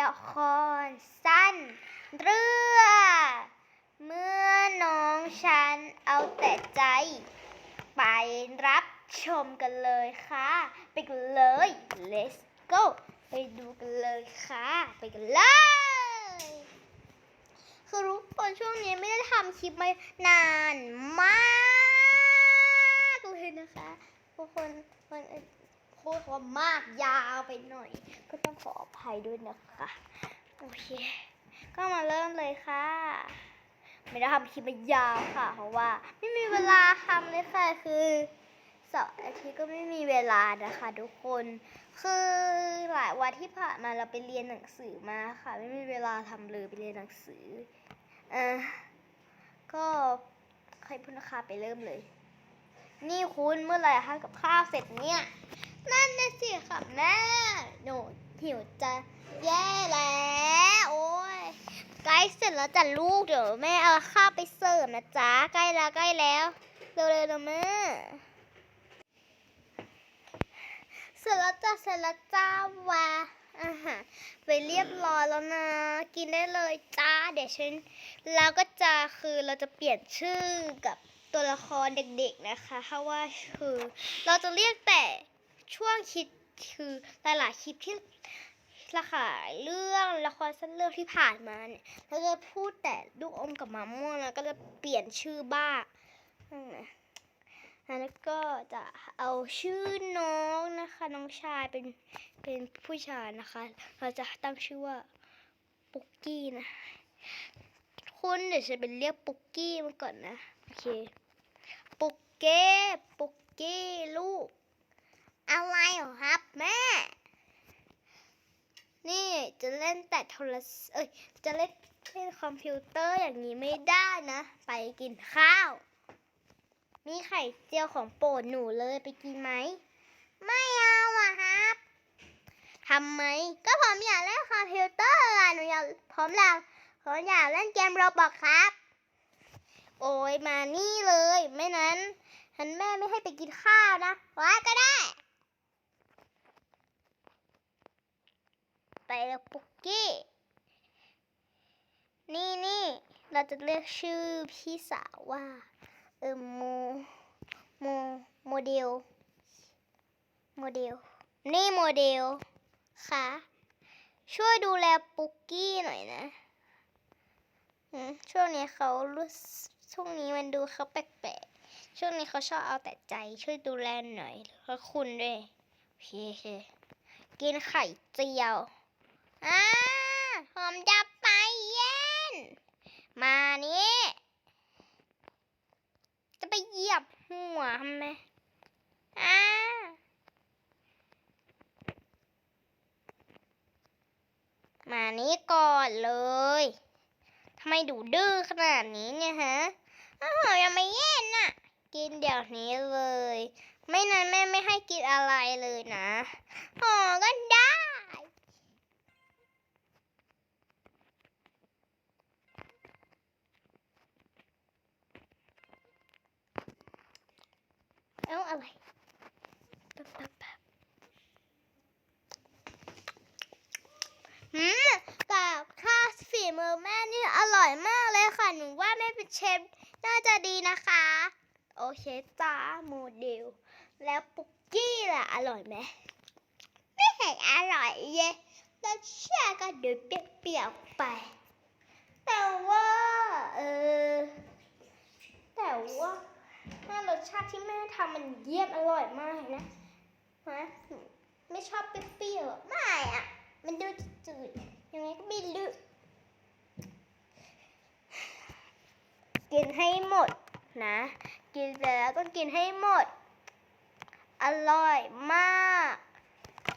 ละครสั้น เรื่อง เมื่อน้องฉันเอาแต่ใจ ไปรับชมกันเลยค่ะ ไปกันเลย let's go ไปดูกันเลยค่ะ ไปกันเลยคือรู้คนช่วงนี้ไม่ได้ทำคลิปมานานมากเลยนะคะทุกคนมัน พูดว่ามากยาวไปหน่อย ก็ต้องขออภัยด้วยนะคะ โอเค ก็มาเริ่มเลยค่ะ ไม่ได้ทำคลิปมายาวค่ะ เพราะว่า ไม่มีเวลาทำเลยค่ะคือเสาร์อาทิตย์ก็ไม่มีเวลานะคะ ทุกคน คือหลายวันที่ผ่านมาเราไปเรียนหนังสือมาค่ะ ไม่มีเวลาทำเลยไปเรียนหนังสือเออก็ใครพูดนะคะไปเริ่มเลย นี่คุณเมื่อไหร่คะกับข้าวเสร็จเนี่ย นั่นน่ะสิค่ะแม่หนูหิวจะแย่แล้ว โอ้ยใกล้เสร็จแล้วจ้ะลูกเดี๋ยวแม่เอาข้าวไปเสิร์ฟนะจ๊ะใกล้แล้วใกล้แล้วเร็วๆนะแม่เสร็จแล้วจ้ะเสร็จแล้วจ้าวาอาหารไปเรียบร้อยแล้วนะ กินได้เลยจ้าเดี๋ยวฉันแล้วก็จะคือเราจะเปลี่ยนชื่อกับตัวละครเด็กๆนะคะเพราะว่าคือเราจะเรียกแต่ ช่วงคิปคือหลายๆคลิปที่ละค่ะเรื่องละครสั้นเรื่องที่ผ่านมาเนี่ยเราจะพูดแต่ลูกอมกับมะม่วงแล้วก็จะเปลี่ยนชื่อบ้างนะแล้วก็จะเอาชื่อน้องนะคะ น้องชายเป็นเป็นผู้ชายนะคะ เราจะตั้งชื่อว่าปุกกี้นะคุณเดี๋ยวฉันเป็นเรียกปุกกี้มาก่อนนะโอเคปุกเก้ปุกกี้ลูก อะไรเหรอครับแม่ นี่จะเล่นแต่โท รศัพท์เอ้ยจะเล่นเล่นคอมพิวเตอร์อย่างนี้ไม่ได้นะ ไปกินข้าว มีไข่เจียวของโปรดหนูเลยไปกินไหม ไม่เอาอะครับทำไม ก็ผมอยากเล่นคอมพิวเตอร์อะหนูอยากผมอยากผมอยากเล่นเกมโรบอกครับ โอ้ยมานี่เลย ไม่นั้นฉันแม่ไม่ให้ไปกินข้าวนะว่าก็ได้ ไปแล้วปุกกี้ นี่นี่ เราจะเรียกชื่อพี่สาวว่า เออโมโมโมเดล โมเดล นี่โมเดลค่ะ ช่วยดูแลปุกกี้หน่อยนะช่วงนี้เขารู้ช่วงนี้มันดูเขาแปลกๆ ช่วงนี้เขาชอบเอาแต่ใจ ช่วยดูแลหน่อยแล้วคุณด้วยโอเคโอเคกินไข่เจียวอ่าผมจะไปเย็น มานี่จะไปเหยียบหัวทำไมอ่ามานี่ก่อนเลยทำไมดูดื้อขนาดนี้เนี่ยฮะอ้าวยังไม่เย็นน่ะ กินเดี๋ยวนี้เลย ไม่นั้นแม่ไม่ให้กินอะไรเลยนะ อ๋อ ก็ได้ เอ้าอะไรแป๊บแป๊บแป๊บหืมกับข้าวฝีมือแม่นี่อร่อยมากเลยค่ะ หนูว่าแม่เป็นเชฟ น่าจะดีนะคะ โอเคจ้าโมเดล แล้วปุกกี้ล่ะ อร่อยไหมไม่เห็นอร่อยเยแล้วเชื่อก็เดูเปรี้ยวๆไป แต่ว่า เออ แต่ว่าถ้ารสชาติที่แม่ทำมันเยี่ยมอร่อยมากนะฮะไม่ชอบเปรี้ยวๆไม่อะมันดูจืดยังไงก็ไม่รู้ กินให้หมดนะ กินเสร็จแล้วต้องกินให้หมด อร่อยมาก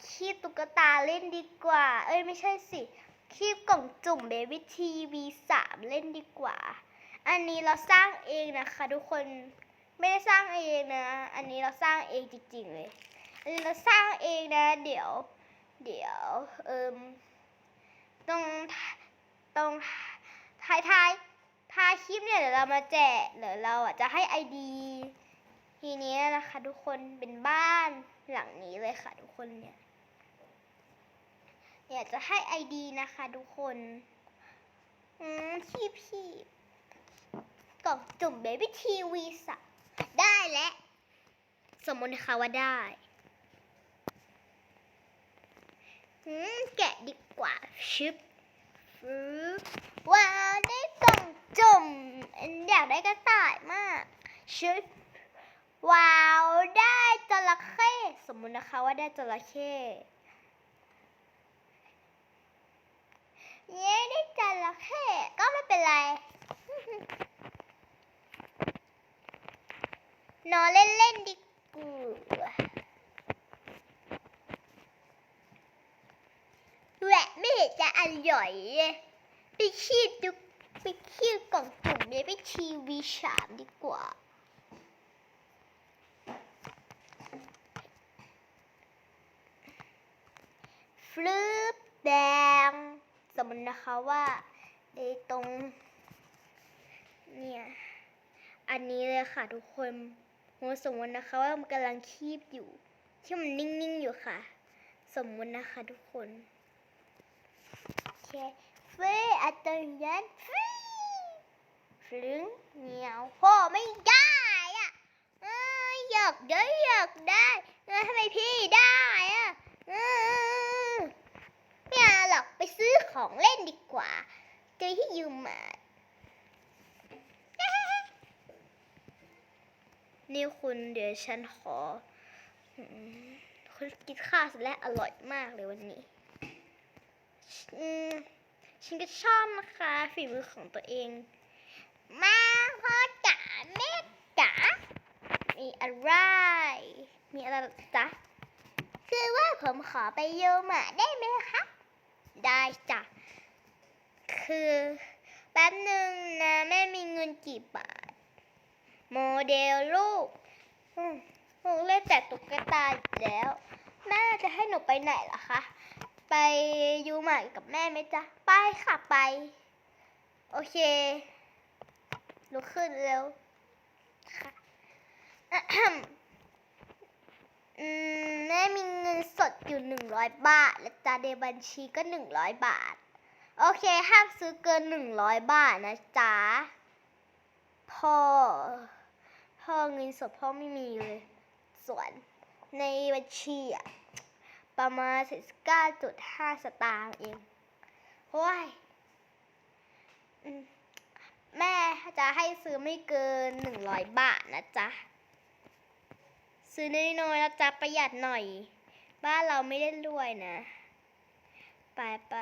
คีบตุ๊กตาเล่นดีกว่า เอ้ยไม่ใช่สิคีบกล่องจุ่มเบบี้ทีวีสามเล่นดีกว่า อันนี้เราสร้างเองนะคะทุกคนไม่ได้สร้างเองนะ อันนี้เราสร้างเองจริงๆเลยอันนี้เราสร้างเองนะ เดี๋ยว เดี๋ยวเอิมตรงตรงท้ายท้าย ทาคลิปเนี่ยเดี๋ยวเรามาแจกเดี๋ยวเราอะจะให้ไอดีทีนี้นะคะทุกคนเป็นบ้านหลังนี้เลยค่ะทุกคนเนี่ยอยากจะให้ไอดีนะคะทุกคนอืมพี่พี่กล่องจุ่มเบบี้ทีวีสะได้แล้วสมมตินะคะว่าได้อืมแกะดีกว่าชึบฟึบว้าวได้ก่อง จุ่มอยากได้กระต่ายมากชึบว้าวได้จระเข้สมมุตินะคะว่าได้จระเข้เย้ได้จระเข้ก็ไม่เป็นไรนอนเล่นๆดีกว่าแหวะไม่เห็นจะอร่อยไปคีดดู ไปคีดกล่องจุ่มเนี่ยไปทีวีสามดีกว่า ฟลืบแดง สมมตินะคะว่าไอ้ตรง เนี่ย อันนี้เลยค่ะทุกคนโหสมมตินะคะว่ามันกำลังคีบอยู่ ที่มันนิ่งๆอยู่ค่ะ สมมตินะคะทุกคนโอเค ฟยอัตยันฟรีฟลึงเหนียวพ่อไม่ได้อะอยากได้อยากได้เออทำไมพี่ได้อะเออไม่เอาหรอกไปซื้อของเล่นดีกว่าเจอที่ยืมมานี่คุณเดี๋ยวฉันขอคุณกินข้าวเสร็จแล้วอร่อยมากเลยวันนี้อืม ฉันก็ชอบนะคะฝีมือของตัวเอง มาพ่อจ๋าแม่จ๋ามีอะไร มีอะไรจ๊ะคือว่าผมขอไปโยมาได้ไหมคะ ได้จ้ะ คือแป๊บหนึ่งนะแม่มีเงินกี่บาท โมเดลลูกอืมหนูเล่นแต่ตุ๊กตาแล้ว แม่จะให้หนูไปไหนล่ะคะ ไปยูใหมากับแม่ไหมจ๊ะ ไปค่ะไป โอเค ลุกขึ้นเร็วค่ะแม่มีเงินสดอยู่หนึ่งร้อยบาท และจ้าในบัญชีก็หนึ่งร้อยบาท โอเค ห้ามซื้อเกินหนึ่งร้อยบาทนะจ๊ะ พ่อ พ่อเงินสดพ่อไม่มีเลย ส่วนในบัญชีอะ ประมาณ 19.5 สตางค์เองโอ้ยแม่จะให้ซื้อไม่เกิน 100 บาทนะจ๊ะ ซื้อน้อยๆแล้วจ๊ะ ประหยัดหน่อย บ้านเราไม่ได้รวยนะ ไปไป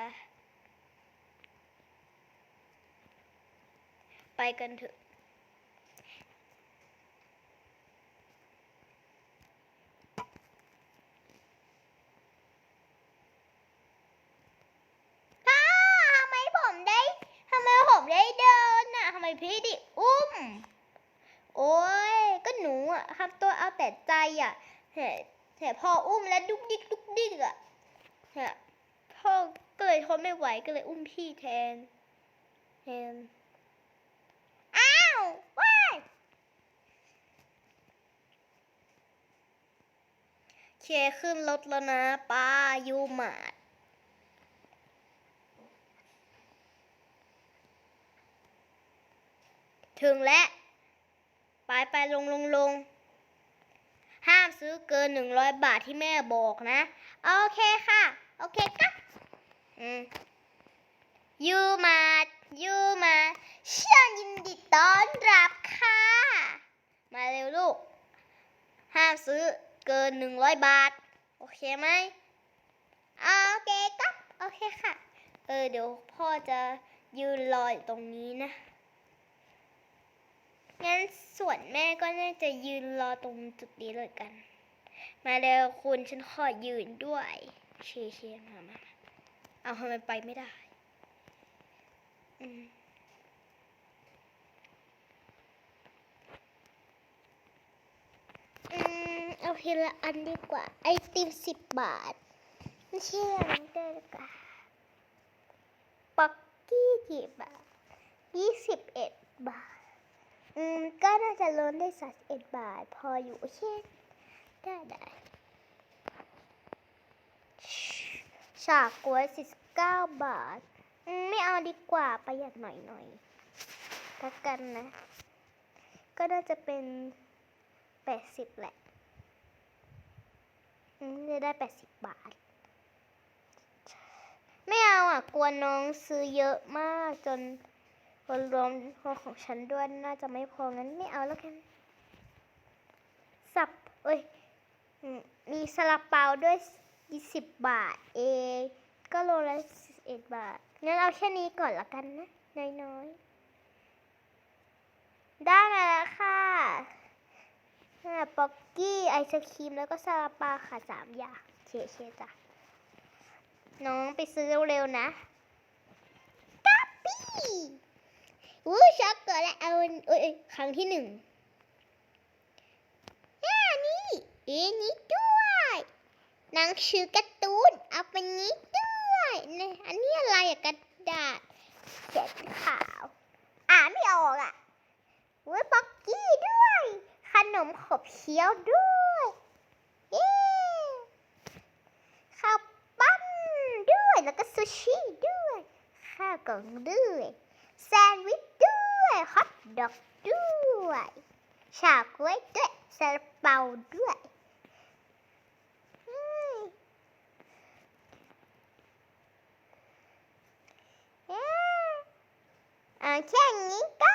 ไปกันเถอะ พ่อทำไมผมได้ทำ ได้เดินน่ะทำไมพี่ดิอุ้ม โอ้ยก็หนูอะทำตัวเอาแต่ใจอะแต่แต่พออุ้มแล้วดุกดิกดุกดิกอะเนี่ยพ่อก็เลยทนไม่ไหวก็เลยอุ้มพี่แทนแทนอ้าวว้ายเคขึ้นรถแล้วนะป้ายูมาด ถึงแล้วไปไปลงลงลง ห้ามซื้อเกินหนึ่งร้อยบาทที่แม่บอกนะ โอเคค่ะ โอเคครับอืมยูมายูมาฉันยินดีต้อนรับค่ะ มาเร็วลูก ห้ามซื้อเกินหนึ่งร้อยบาท โอเคไหมโอเคครับ โอเคค่ะ เออ เดี๋ยวพ่อจะยืนรออยู่ตรงนี้นะ งั้นส่วนแม่ก็น่าจะยืนรอตรงจุดนี้เลยกัน มาเร็วคุณฉันขอยืนด้วยเชียร์เชียมามาเอาทำไมไปไม่ได้อืมอืมเอาทีละอันดีกว่า ไอติมสิบบาท ไม่ใช่อันนี้ได้ดีกว่าปักกี้กี่บาทยี่สิบเอ็ดบาท อืม ก็น่าจะลดได้สักเอ็ดบาท พออยู่โอเคได้ได้ฉากกล้วยสิบเก้าบาทอืมไม่เอาดีกว่าประหยัดหน่อยหน่อยๆละกันนะ ก็น่าจะเป็นแปดสิบแหละอืมจะได้แปดสิบบาท ไม่เอาอะ กลัวน้องซื้อเยอะมากจน คนรวมของฉันด้วยน่าจะไม่พองั้นไม่เอาแล้วกัน สับ เอ้ยอืมมีซาลาเปาด้วยยี่สิบบาทเองก็โลละสิบเอ็ดบาท งั้นเอาแค่นี้ก่อนละกันนะ น้อยๆ ได้มาแล้วค่ะป๊อกกี้ ไอศครีม แล้วก็ซาลาเปาค่ะสามอย่างเชเชียจ้ะ น้องไปซื้อเร็วๆนะกัป ปี้อู้ช็อกโกแลตเอาเอ้ยครั้งที่หนึ่งอ่านี่อันนี้ด้วยนังชื่อการ์ตูนเอาไปนี้ด้วยนี่อันนี้อะไรอะกระดาษเขียนขาว อ่านไม่ออกอะอุ้ยป๊อกกี้ด้วย ขนมขบเคี้ยวด้วยเย้ข้าวปั้นด้วยแล้วก็ซูชิด้วยข้าวกล่องด้วย แซนด์วิชด้วยฮอทดอกด้วยชากล้วยด้วยซาลาเปาด้วยอืมเออแค่นี้ก็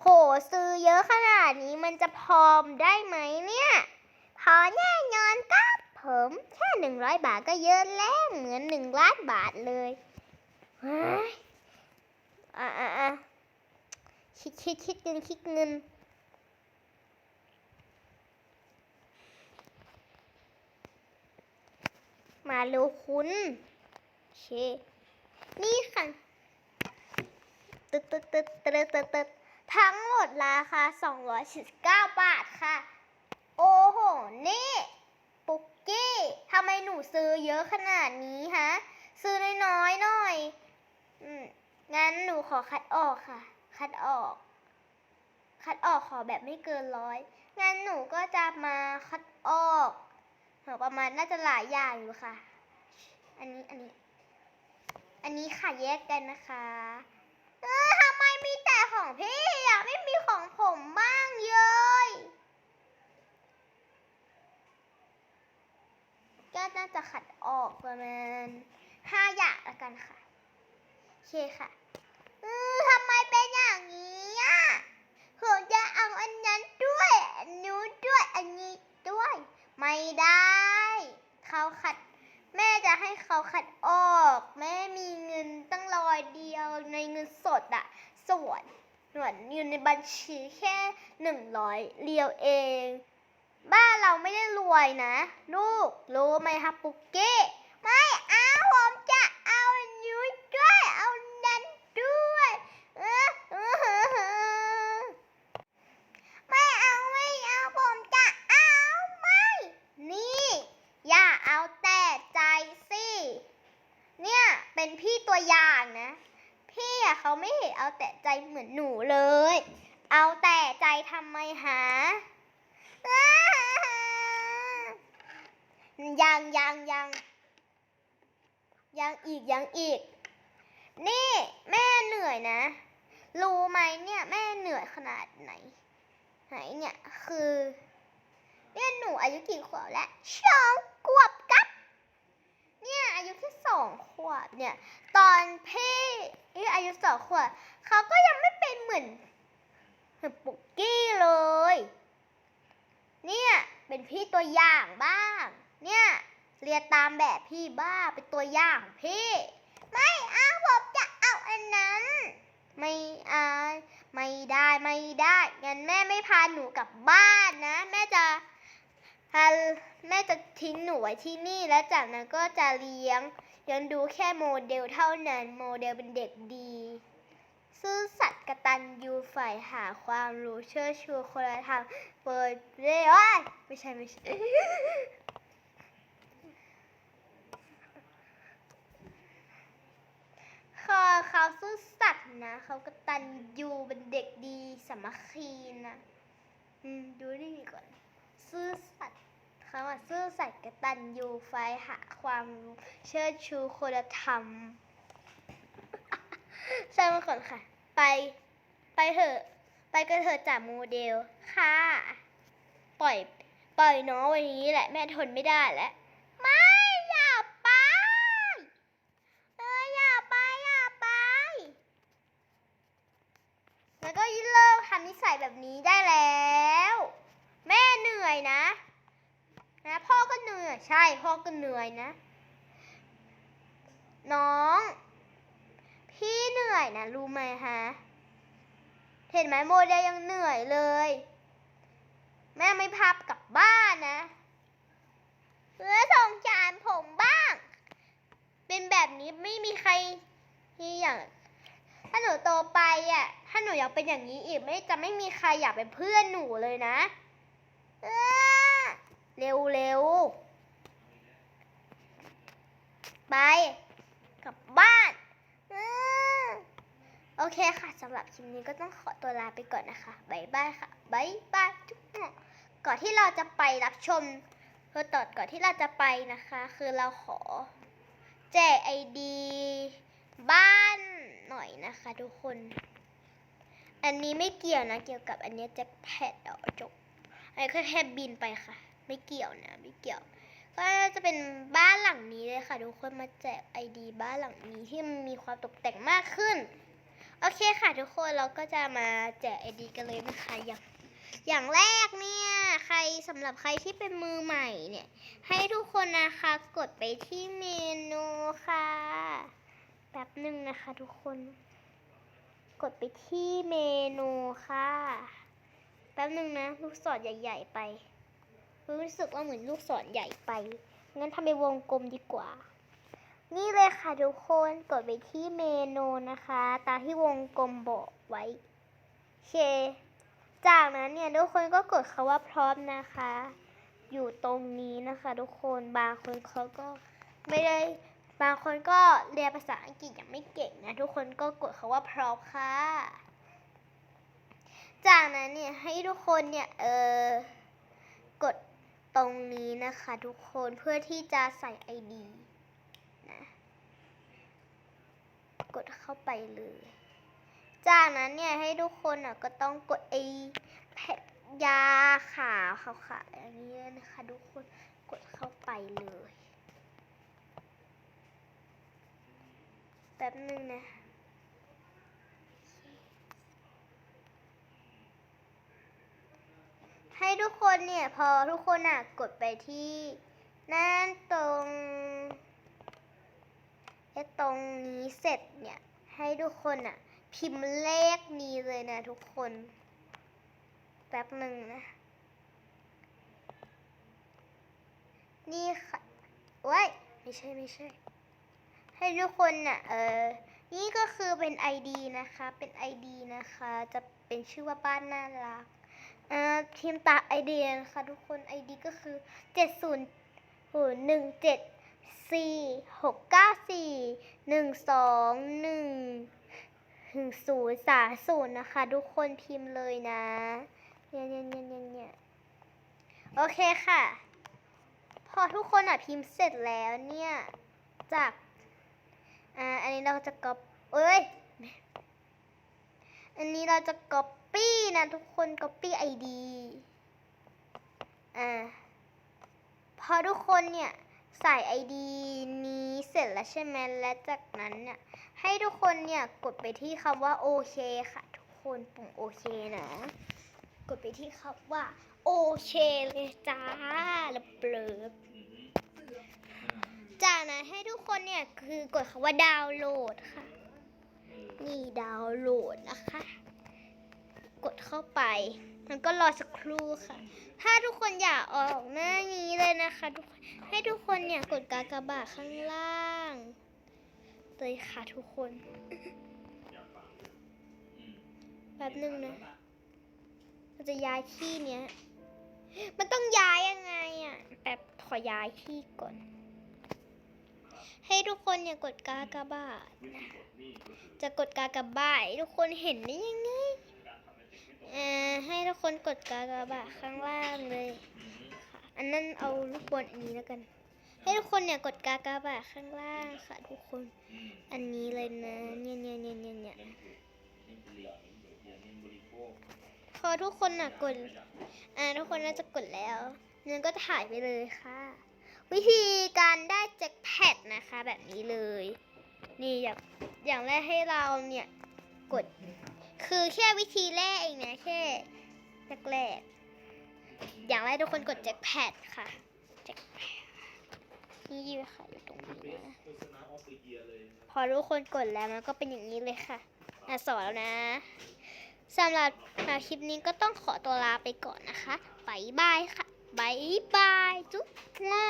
โหซื้อเยอะขนาดนี้มันจะพอมได้ไหมเนี่ย พอแน่นอนครับผมแค่หนึ่งร้อยบาทก็เยอะแล้วเหมือนหนึ่งล้านบาทเลย อะอะอะคิดคิดคิดเงินคิดเงินมาเร็วคุณโอเคนี่ค่ะตึ๊ดตึ๊ดตึ๊ดตึ๊ดตึ๊ดตึ๊ดทั้งหมดราคา249 บาทค่ะ โอ้โห นี่ปุกกี้ทำไมหนูซื้อเยอะขนาดนี้ฮะ ซื้อน้อยๆหน่อยอืมงั้นหนู ขอคัดออกค่ะ คัดออก คัดออกขอแบบไม่เกินร้อยงั้นหนูก็จะมาคัดออกหนูประมาณน่าจะหลายอย่างอยู่ค่ะ อันนี้อันนี้ อันนี้ค่ะแยกกันนะคะเออทำไมมีแต่ของพี่อะไม่มีของผมบ้างเลยก็น่าจะขัดออกประมาณห้าอย่างละกันค่ะ โอเคค่ะ ออทำไมเป็นอย่างนี้อะผมจะเอาอันนั้นด้วย อันนู้นด้วย อันนี้ด้วย ไม่ได้ เขาขัด แม่จะให้เขาขัดออก แม่มีเงินตั้งร้อยเดียวในเงินสดอะส่วนส่วนอยู่ในบัญชีแค่หนึ่งร้อยเรียวเอง บ้านเราไม่ได้รวยนะ ลูกรู้ไหมครับปุกเก้าผมจะเอาอันนี้ด้วย เอานั้นด้วยเออเออเออเออไม่เอาไม่เอาผมจะเอาไม่ นี่ อย่าเอาแต่ใจสิ เนี่ย เป็นพี่ตัวอย่างนะ พี่อะเขาไม่เห็นเอาแต่ใจเหมื อนหนูเลย เอาแต่ใจทำไมหา ยังยังยังยังอีกยังอีก นี่แม่เหนื่อยนะ รู้ไหมเนี่ยแม่เหนื่อยขนาดไหน ไหนเนี่ยคือเนี่หนูอายุกี่ขวบแล้วสองขวบกับ เนี่ยอายุแค่สองขวบเนี่ย ตอนพี่อายุสองขวบเขาก็ยังไม่เป็นเหมือนเหมือนปุกกี้เลย เนี่ยเป็นพี่ตัวอย่างบ้าง เนี่ยเรียนตามแบบพี่บ้าเป็นตัวอย่างพี่ ไม่เอาผมจะเอาอันนั้น ไม่เอาไม่ได้ไม่ได้งั้นแม่ไม่พาหนูกลับบ้านนะ แม่จะ แม่จะทิ้งหนูไว้ที่นี่ แล้วจากนั้นก็จะเลี้ยงยังดูแค่โมเดลเท่านั้น โมเดลเป็นเด็กดี ซื่อสัตย์กตัญญูฝ่ายหาความรู้เชื่อชูคนธรรมเปิดเผยโอ้ยไม่ใช่ไม่ใช่เขาเขาซื่อสัตย์นะ เขากตัญญูเป็นเด็กดีสามัคคีนะ อืม ดูนี่ก่อน ซื่อสัตย์ข นะคะว่าซื่อ สัตย์กตัญญูไฟหาความเชิดชูคุณธรรมใช่มาก่อนค่ะ ไป ไปเถอะ ไปกันเถอะจ่าโมเดล ค่ะ ปล่อย ปล่อยน้องวันนี้แหละ แม่ทนไม่ได้แล้ว ไม่ อย่าไป เอออย่าไป อย่าไป แล้วก็เลิกทำนิสัยแบบนี้ได้แล้ว แม่เหนื่อยนะ นะ พ่อก็เหนื่อย ใช่ พ่อ ก็เหนื่อยนะ น้อง พี่เหนื่อยนะรู้ไหมฮะ เห็นไหมโมเดลยังเหนื่อยเลย แม่ไม่พับกลับบ้านนะเออสงสารผมบ้าง เป็นแบบนี้ไม่มีใครที่อย่างถ้าหนูโตไปอะ ถ้าหนูอยากเป็นอย่างนี้อีกไม่จะไม่มีใครอยากเป็นเพื่อนหนูเลยนะ เร็วเร็ว ไป กลับบ้านอโอเคค่ะสำหรับคลิปนี้ก็ต้องขอตัวลาไปก่อนนะคะบายบายค่ะบายบายจุ๊บก่อนที่เราจะไปรับชมเพื่อต่อก่อนที่เราจะไปนะคะ คือเราขอแจกไอดีบ้านหน่อยนะคะทุกคน อันนี้ไม่เกี่ยวนะ เกี่ยวกับอันนี้แจ็คแพดดอกจบอันนี้แค่แค่บินไปค่ะ ไม่เกี่ยวนะ ไม่เกี่ยว ก็จะเป็นบ้านหลังนี้เลยค่ะทุกคนมาแจกไอดีบ้านหลังนี้ที่มันมีความตกแต่งมากขึ้น โอเคค่ะทุกคนเราก็จะมาแจกไอดีกันเลยนะคะอย่างอย่างแรกเนี่ยใครสำหรับใครที่เป็นมือใหม่เนี่ย ให้ทุกคนนะคะกดไปที่เมนูค่ะแป๊บหนึ่งนะคะทุกคน กดไปที่เมนูค่ะแป๊บหนึ่งนะ ลูกศรใหญ่ ๆ ไป รู้สึกว่าเหมือนลูกศรใหญ่ไป งั้นทำเป็นวงกลมดีกว่า นี่เลยค่ะทุกคนกดไปที่เมนูนะคะ ตามที่วงกลมบอกไว้เค จากนั้นเนี่ยทุกคนก็กดคาว่าพร้อมนะคะ อยู่ตรงนี้นะคะทุกคนบางคนเขาก็ไม่ได้บางคนก็เรียนภาษาอังกฤษยังไม่เก่งนะ ทุกคนก็กดคาว่าพร้อมค่ะ จากนั้นเนี่ยให้ทุกคนเนี่ยเออกด ตรงนี้นะคะทุกคนเพื่อที่จะใส่ ID นะกดเข้าไปเลย จากนั้นเนี่ยให้ทุกคนอะก็ต้องกดไอแผ่นยาขาวขาวๆอย่างนี้ยนะคะทุกคนกดเข้าไปเลยแป๊บนึงนะ ให้ทุกคนเนี่ย พอทุกคนอะกดไปที่นั่นตรงไอ้ตรงนี้เสร็จเนี่ย ให้ทุกคนอะ พิมพ์เลขนี้เลยนะทุกคน แป๊บหนึ่งนะ นี่ค่ะว้ยไม่ใช่ไม่ใช่ ให้ทุกคนน่ะ เออ นี่ก็คือเป็น ID นะคะ เป็น ID นะคะ จะเป็นชื่อว่าบ้านน่ารัก อ่อทีมตาไอเดียนะคะทุกคน ID ก็คือเจ็ดศูนย์หนึ่งเจ็ดสี่หกเก้าสี่หนึ่งสองหนึ่งถึงศูนย์สามศูนย์นะคะ ทุกคนพิมพ์เลยนะเนี่ยเนี่ยเนี่ยเนี่ยเนี่ยโอเคค่ะ พอทุกคนอะพิมพ์เสร็จแล้วเนี่ย จากอ่าอันนี้เราจะก๊อปเอ้ย อันนี้เราจะ copy นะทุกคน copy ID อ่า พอทุกคนเนี่ยใส่ ID นี้เสร็จแล้วใช่ไหม และจากนั้นเนี่ยให้ทุกคนเนี่ยกดไปที่คำว่าโอเคค่ะ ทุกคนปุ่มโอเคนะ กดไปที่คำว่าโอเคเลยจ้าแล้วเปลิบจากนั้นให้ทุกคนเนี่ยคือกดคำว่าดาวน์โหลดค่ะ นี่ดาวน์โหลดนะคะ กดเข้าไป มันก็รอสักครู่ค่ะ ถ้าทุกคนอยากออกหน้านี้เลยนะคะทุกคนให้ทุกคนเนี่ยกดกากบาทข้างล่างเลยค่ะทุกคนแป๊บนึงนะเราจะย้ายที่เนี้ย มันต้องย้ายยังไงอะแป๊บขอย้ายที่ก่อน ให้ทุกคนเนี่ยกดกากบาทนะจะกดกากบาททุกคนเห็นได้ยังไง ให้ทุกคนกดกากบาทข้างล่างเลยค่ะ อันนั้นเอาลูกบอลอันนี้แล้วกัน ให้ทุกคนเนี่ยกดกากบาทข้างล่างค่ะ ทุกคน อันนี้เลยนะ เนี่ยเนี่ยเนี่ยเนี่ยเนี่ยพอทุกคนน่ะกด อ่าทุกคนน่าจะกดแล้วเงินก็ถ่ายไปเลยค่ะ วิธีการได้แจ็คแพดนะคะ แบบนี้เลย นี่อย่างอย่างแรกให้เราเนี่ยกด คือแค่วิธีแรกเองนะแค่แรกๆอย่างแรกทุกคนกดแจ็คแพดค่ะแจ็คแพดนี่ค่ะอยู่ตรงนี้นะพอทุกคนกดแล้วมันก็เป็นอย่างนี้เลยค่ะอะสอนแล้วนะสำหรับอะคลิปนี้ก็ต้องขอตัวลาไปก่อนนะคะบายบายค่ะบายบายจุ๊บง้อ